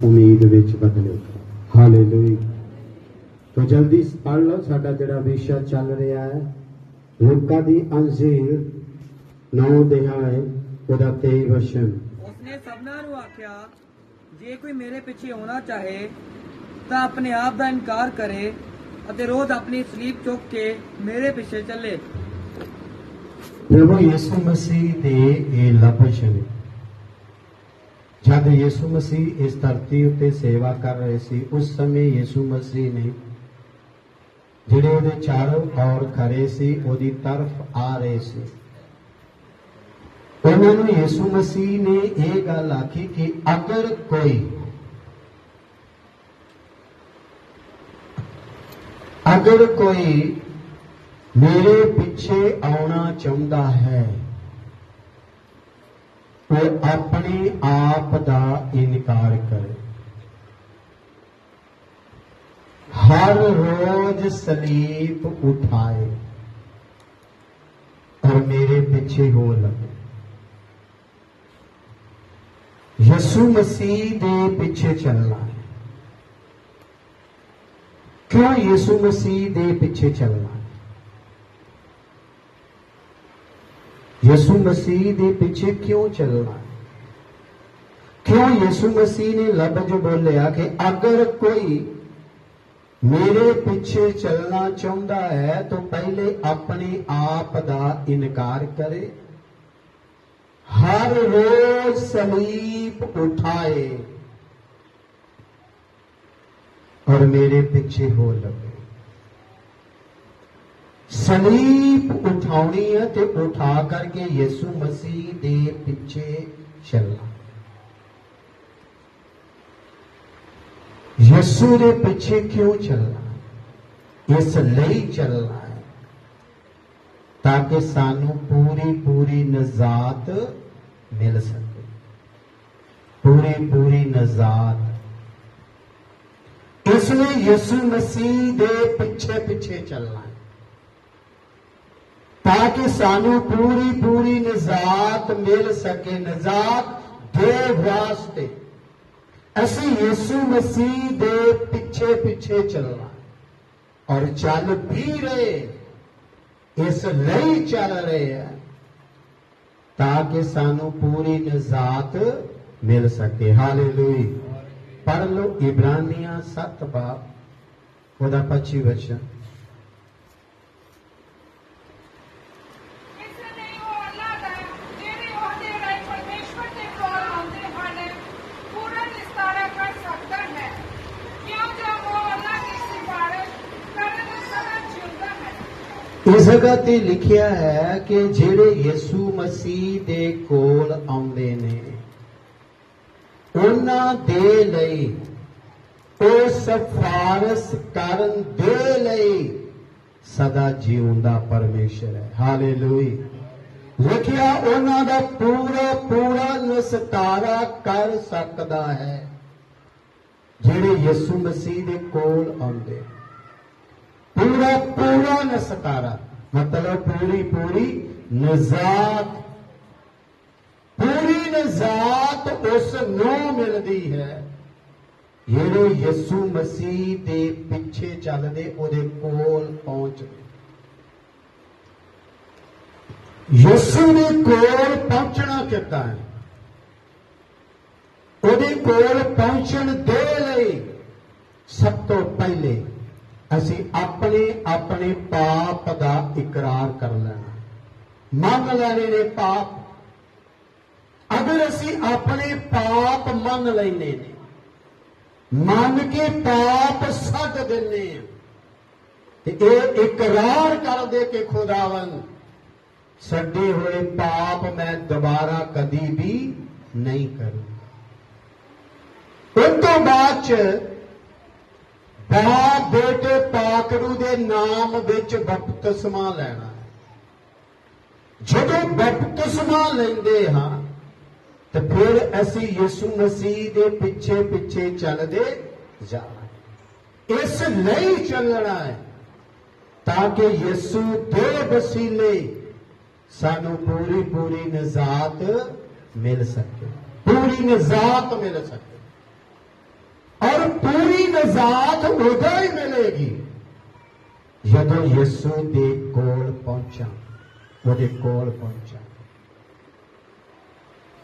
ਉਮੀਦ ਵਿੱਚ ਬਦਲੇ। ਹਾਲੇਲੂਇਆ ਤੋ ਜਲਦੀ ਪੜ ਲਓ ਸਾਡਾ ਜਿਹੜਾ ਵਿਸ਼ਾ ਚੱਲ ਰਿਹਾ ਹੈ ਲੂਕਾ ਦੀ ਅੰਜੀਲ 9 ਅਧਿਆਇ ਉਹਦਾ 23 ਵਚਨ। ਉਸਨੇ ਸਭਨਾਂ ਨੂੰ ਆਖਿਆ ਜੇ ਕੋਈ ਮੇਰੇ ਪਿੱਛੇ ਆਉਣਾ ਚਾਹੇ ਤਾਂ ਆਪਣੇ ਆਪ ਦਾ ਇਨਕਾਰ ਕਰੇ ਅਤੇ ਰੋਜ਼ ਆਪਣੀ ਸਲੀਪ ਚੁੱਕ ਕੇ ਮੇਰੇ ਪਿੱਛੇ ਚੱਲੇ। ਪ੍ਰਭੂ ਯਿਸੂ ਮਸੀਹ ਦੇ ਇਹ ਲਫ਼ਜ਼ ਨੇ ਜਦ ਯਿਸੂ ਮਸੀਹ ਇਸ ਧਰਤੀ ਉੱਤੇ ਸੇਵਾ ਕਰ ਰਹੇ ਸੀ, ਉਸ ਸਮੇਂ ਯਿਸੂ ਮਸੀਹ ਨੇ ਜਿਹੜੇ ਉਹਦੇ ਚਾਰੋਂ ਔਰ ਖੜੇ ਸੀ, ਉਹਦੀ ਤਰਫ ਆ ਰਹੇ ਸੀ। ਉਹਨਾਂ ਨੂੰ ਯਿਸੂ ਮਸੀਹ ਨੇ ਇਹ ਗੱਲ ਆਖੀ ਕਿ ਅਗਰ ਕੋਈ ਅਗਰ ਕੋਈ ਮੇਰੇ ਪਿੱਛੇ ਆਉਣਾ ਚਾਹੁੰਦਾ ਹੈ ਉਹ ਆਪਣੇ ਆਪ ਦਾ ਇਨਕਾਰ ਕਰੇ। ਹਰ ਰੋਜ਼ ਸਲੀਪ ਉਠਾਏ ਔਰ ਮੇਰੇ ਪਿੱਛੇ ਹੋ ਲਗੇ। ਯਿਸੂ ਮਸੀਹ ਦੇ ਪਿੱਛੇ ਚੱਲਣਾ ਹੈ। ਕਿਉਂ ਯਿਸੂ ਮਸੀਹ ਦੇ ਪਿੱਛੇ ਚੱਲਣਾ ਹੈ ਯਿਸੂ ਮਸੀਹ ਦੇ ਪਿੱਛੇ ਕਿਉਂ ਚੱਲਣਾ ਹੈ ਕਿਉਂ ਯਿਸੂ ਮਸੀਹ ਨੇ ਲਫ਼ਜ਼ ਬੋਲਿਆ ਕਿ ਅਗਰ ਕੋਈ ਮੇਰੇ ਪਿੱਛੇ ਚੱਲਣਾ ਚਾਹੁੰਦਾ ਹੈ ਤਾਂ ਪਹਿਲੇ ਆਪਣੇ ਆਪ ਦਾ ਇਨਕਾਰ ਕਰੇ ਹਰ ਰੋਜ਼ ਸਲੀਪ ਉਠਾਏ और मेरे पीछे हो लगे ਸਲੀਪ ਉਠਾਉਣੀ ਹੈ ਤੇ ਉਠਾ ਕਰਕੇ ਯਿਸੂ ਮਸੀਹ ਦੇ ਪਿੱਛੇ ਚੱਲਣਾ ਯਿਸੂ ਦੇ ਪਿੱਛੇ ਕਿਉਂ ਚੱਲਣਾ? ਇਸ ਲਈ ਚੱਲਣਾ ਹੈ ਤਾਂ ਕਿ ਸਾਨੂੰ ਪੂਰੀ ਪੂਰੀ ਨਜ਼ਾਤ ਮਿਲ ਸਕੇ। ਪੂਰੀ ਪੂਰੀ ਨਜ਼ਾਤ। ਇਸ ਲਈ ਯਿਸੂ ਮਸੀਹ ਦੇ ਪਿੱਛੇ ਪਿੱਛੇ ਚੱਲਣਾ ਤਾਂ ਕਿ ਸਾਨੂੰ ਪੂਰੀ ਪੂਰੀ ਨਜ਼ਾਤ ਮਿਲ ਸਕੇ, ਨਜ਼ਾਤ ਦੇ ਵਾਸਤੇ। ਅਸੀਂ ਯਿਸੂ ਮਸੀਹ ਦੇ ਪਿੱਛੇ ਪਿੱਛੇ ਚੱਲਣਾ ਔਰ ਚੱਲ ਵੀ ਰਹੇ, ਇਸ ਲਈ ਚੱਲ ਰਹੇ ਹੈ ਤਾਂ ਕਿ ਸਾਨੂੰ ਪੂਰੀ ਨਜ਼ਾਤ ਮਿਲ ਸਕੇ। ਹਾਲੇਲੂਇਆ। ਪੜ੍ਹ ਲਓ, ਇਬਰਾਨੀਆਂ 7 ਬਾਬ ਉਹਦਾ 25 ਵਚਨ ਇਸ ਲਈ ਉਹ ਅੱਲਾਹ ਦਾ ਜਿਹੜੇ ਉਹਦੇ ਰਾਹੀਂ ਪਰਮੇਸ਼ਵਰ ਦੇ ਕੋਲ ਆਉਂਦੇ ਹਨ ਪੂਰਨ ਨਿਸਤਾਰਾ ਕਰ ਸਕਦਾ ਹੈ ਕਿਉਂ ਜੋ ਉਹ ਅੱਲਾਹ ਦੀ ਸਿਫਾਰਿਸ਼ ਕਰਨ ਨੂੰ ਸਦਾ ਜਿਉਂਦਾ ਹੈ ਇਸ ਜਗ੍ਹਾ ਤੇ ਲਿਖਿਆ ਹੈ ਕਿ ਜਿਹੜੇ ਯਿਸੂ ਮਸੀਹ ਦੇ ਕੋਲ ਆਉਂਦੇ ਨੇ, ਉਹਨਾਂ ਦੇ ਲਈ, ਉਹ ਸਿਫਾਰਸ਼ ਕਰਨ ਦੇ ਲਈ ਸਦਾ ਜਿਉਂਦਾ ਪਰਮੇਸ਼ਰ ਹੈ। ਹਾਲੇਲੂਇਆ। ਲਿਖਿਆ, ਉਹਨਾਂ ਦਾ ਪੂਰਾ ਪੂਰਾ ਨਿਸਤਾਰਾ ਕਰ ਸਕਦਾ ਹੈ, ਜਿਹੜੇ ਯਿਸੂ ਮਸੀਹ ਦੇ ਕੋਲ ਆਉਂਦੇ। ਪੂਰਾ ਪੂਰਾ ਨਿਸਤਾਰਾ ਮਤਲਬ ਪੂਰੀ ਪੂਰੀ ਨਜ਼ਾਤ ਪੂਰੀ ਨਜ਼ਾਤ ਉਸ ਨੂੰ ਮਿਲਦੀ ਹੈ। ਜਿਹੜੇ ਯਿਸੂ ਮਸੀਹ ਦੇ ਪਿੱਛੇ ਚੱਲਦੇ, ਉਹਦੇ ਕੋਲ ਪਹੁੰਚਦੇ ਯਿਸੂ ਦੇ ਕੋਲ ਪਹੁੰਚਣਾ ਕਿੱਦਾਂ ਹੈ? ਉਹਦੇ ਕੋਲ ਪਹੁੰਚਣ ਦੇ ਲਈ ਸਭ ਤੋਂ ਪਹਿਲੇ ਅਸੀਂ ਆਪਣੇ ਆਪਣੇ ਪਾਪ ਦਾ ਇਕਰਾਰ ਕਰ ਲੈਣਾ। ਮੰਨ ਲੈਣੇ ਨੇ ਪਾਪ। ਅਗਰ ਅਸੀਂ ਆਪਣੇ ਪਾਪ ਮੰਨ ਲੈਨੇ ਨੇ, ਮੰਨ ਕੇ ਪਾਪ ਛੱਡ ਦਿੰਨੇ ਆ ਤੇ ਇਹ ਇਕਰਾਰ ਕਰਦੇ ਕਿ ਖੁਦਾਵੰ ਛੱਡੇ ਹੋਏ ਪਾਪ ਮੈਂ ਦੁਬਾਰਾ ਕਦੀ ਵੀ ਨਹੀਂ ਕਰੂੰਗਾ। ਉਸ ਤੋਂ ਬਾਅਦ ਚ ਬਾਪ ਪਾਕਰੂ ਦੇ ਨਾਮ ਵਿੱਚ ਬਪਤਿਸਮਾ ਲੈਣਾ। ਜਦੋਂ ਬਪਤਿਸਮਾ ਲੈਂਦੇ ਹਾਂ, ਤੇ ਫਿਰ ਅਸੀਂ ਯਿਸੂ ਮਸੀਹ ਦੇ ਪਿੱਛੇ ਪਿੱਛੇ ਚੱਲਦੇ ਜਾਣਾ ਇਸ ਲਈ ਚੱਲਣਾ ਹੈ ਤਾਂ ਕਿ ਯਿਸੂ ਦੇ ਵਸੀਲੇ ਸਾਨੂੰ ਪੂਰੀ ਪੂਰੀ ਨਜ਼ਾਤ ਮਿਲ ਸਕੇ। ਪੂਰੀ ਨਜ਼ਾਤ ਮਿਲ ਸਕੇ। ਔਰ ਪੂਰੀ ਨਜ਼ਾਤ ਉਦੋਂ ਹੀ ਮਿਲੇਗੀ। ਜਦੋਂ ਯਿਸੂ ਦੇ ਕੋਲ ਪਹੁੰਚਾਂ, ਉਹਦੇ ਕੋਲ ਪਹੁੰਚਾ।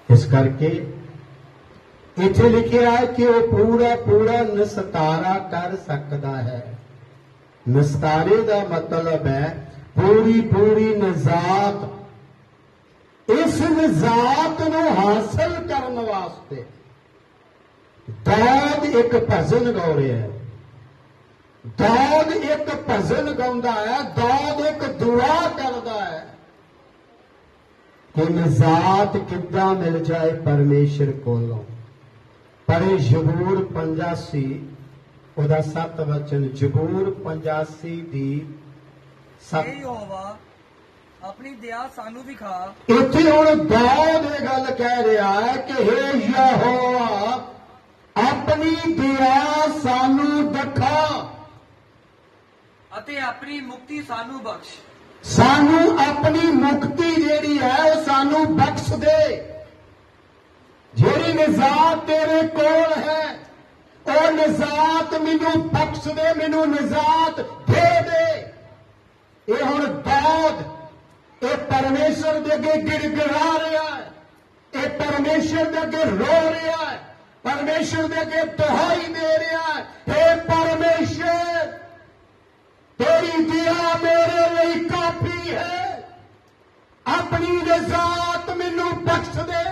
ਇਸ ਕਰਕੇ ਇੱਥੇ ਲਿਖਿਆ ਹੈ ਕਿ ਉਹ ਪੂਰਾ ਪੂਰਾ ਨਿਸਤਾਰਾ ਕਰ ਸਕਦਾ ਹੈ। ਨਿਸਤਾਰੇ ਦਾ ਮਤਲਬ ਹੈ ਪੂਰੀ ਪੂਰੀ ਨਜ਼ਾਤ। ਇਸ ਨਜ਼ਾਤ ਨੂੰ ਹਾਸਲ ਕਰਨ ਵਾਸਤੇ ਦਾਦ ਇੱਕ ਭਜਨ ਗਾਉ ਰਿਹਾ ਹੈ। ਦਾਦ ਇੱਕ ਭਜਨ ਗਾਉਂਦਾ ਹੈ ਦਾਦ ਇੱਕ ਦੁਆ ਕਰਦਾ ਹੈ। ਕਿ ਨਜ਼ਾਤ ਕਿੱਦਾਂ ਮਿਲ ਜਾਏ ਪਰਮੇਸ਼ਰ ਕੋਲੋਂ? ਪਰ ਜ਼ਬੂਰ 85 ਉਹਦਾ ਸੱਤ ਵਚਨ ਜ਼ਬੂਰ 85 ਦੀ ਸੱਤ ਹੋਵਾ ਆਪਣੀ ਦਇਆ ਸਾਨੂੰ ਵਿਖਾ। ਇੱਥੇ ਹੁਣ ਦਾਊਦ ਇਹ ਗੱਲ ਕਹਿ ਰਿਹਾ ਹੈ ਕਿ हे ਯਹੋਵਾ ਆਪਣੀ ਦਇਆ ਸਾਨੂੰ ਦਿਖਾ। ਅਤੇ ਆਪਣੀ ਮੁਕਤੀ ਸਾਨੂੰ ਬਖਸ਼। ਸਾਨੂੰ ਆਪਣੀ ਮੁਕਤੀ ਜਿਹੜੀ ਹੈ, ਉਹ ਸਾਨੂੰ ਬਖਸ਼ ਦੇ। ਜਿਹੜੀ ਨਿਜ਼ਾਤ ਤੇਰੇ ਕੋਲ ਹੈ, ਉਹ ਨਿਜ਼ਾਤ ਮੈਨੂੰ ਬਖਸ਼ ਦੇ, ਮੈਨੂੰ ਨਿਜ਼ਾਤ ਦੇ ਦੇ। ਇਹ ਹੁਣ ਦਾਦ ਇਹ ਪਰਮੇਸ਼ਰ ਦੇ ਅੱਗੇ ਗਿੜਗਿੜਾ ਰਿਹਾ ਹੈ। ਇਹ ਪਰਮੇਸ਼ਰ ਦੇ ਅੱਗੇ ਰੋ ਰਿਹਾ ਹੈ। ਪਰਮੇਸ਼ਰ ਦੇ ਅੱਗੇ ਦੁਹਾਈ ਦੇ ਰਿਹਾ ਹੈ। हे ਪਰਮੇਸ਼ਰ! ਤੇਰੀ ਦਇਆ ਮੇਰੇ ਲਈ ਕਾਫੀ ਹੈ। ਆਪਣੀ ਨਜ਼ਾਤ ਮੈਨੂੰ ਬਖਸ਼ ਦੇ।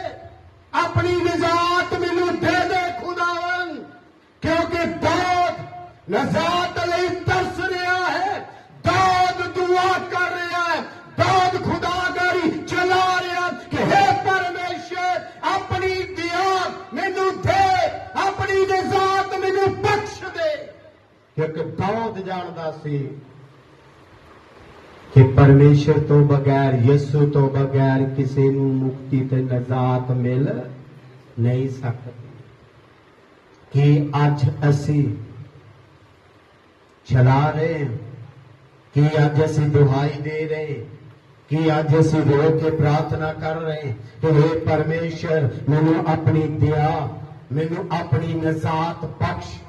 ਆਪਣੀ ਨਜ਼ਾਤ ਮੈਨੂੰ ਦੇ ਦੇ ਖੁਦਾਵੰ ਕਿਉਂਕਿ ਦਾਦ ਨਜ਼ਾਤ ਲਈ ਸੀ ਕਿ ਪਰਮੇਸ਼ਰ ਤੋਂ ਬਗੈਰ ਯਿਸੂ ਤੋਂ ਬਗੈਰ ਕਿਸੇ ਨੂੰ ਮੁਕਤੀ ਤੇ ਨਜ਼ਾਤ ਮਿਲ ਨਹੀਂ ਸਕਦੀ। ਕਿ ਅੱਜ ਅਸੀਂ ਚਲਾ ਰਹੇ ਹਾਂ? ਕਿ ਅੱਜ ਅਸੀਂ ਦੁਹਾਈ ਦੇ ਰਹੇ ਹਾਂ, ਕਿ ਅੱਜ ਅਸੀਂ ਰੋ ਕੇ ਪ੍ਰਾਰਥਨਾ ਕਰ ਰਹੇ ਕਿ हे ਪਰਮੇਸ਼ਰ ਮੈਨੂੰ ਆਪਣੀ ਦਇਆ ਮੈਨੂੰ ਆਪਣੀ ਨਜ਼ਾਤ ਬਖਸ਼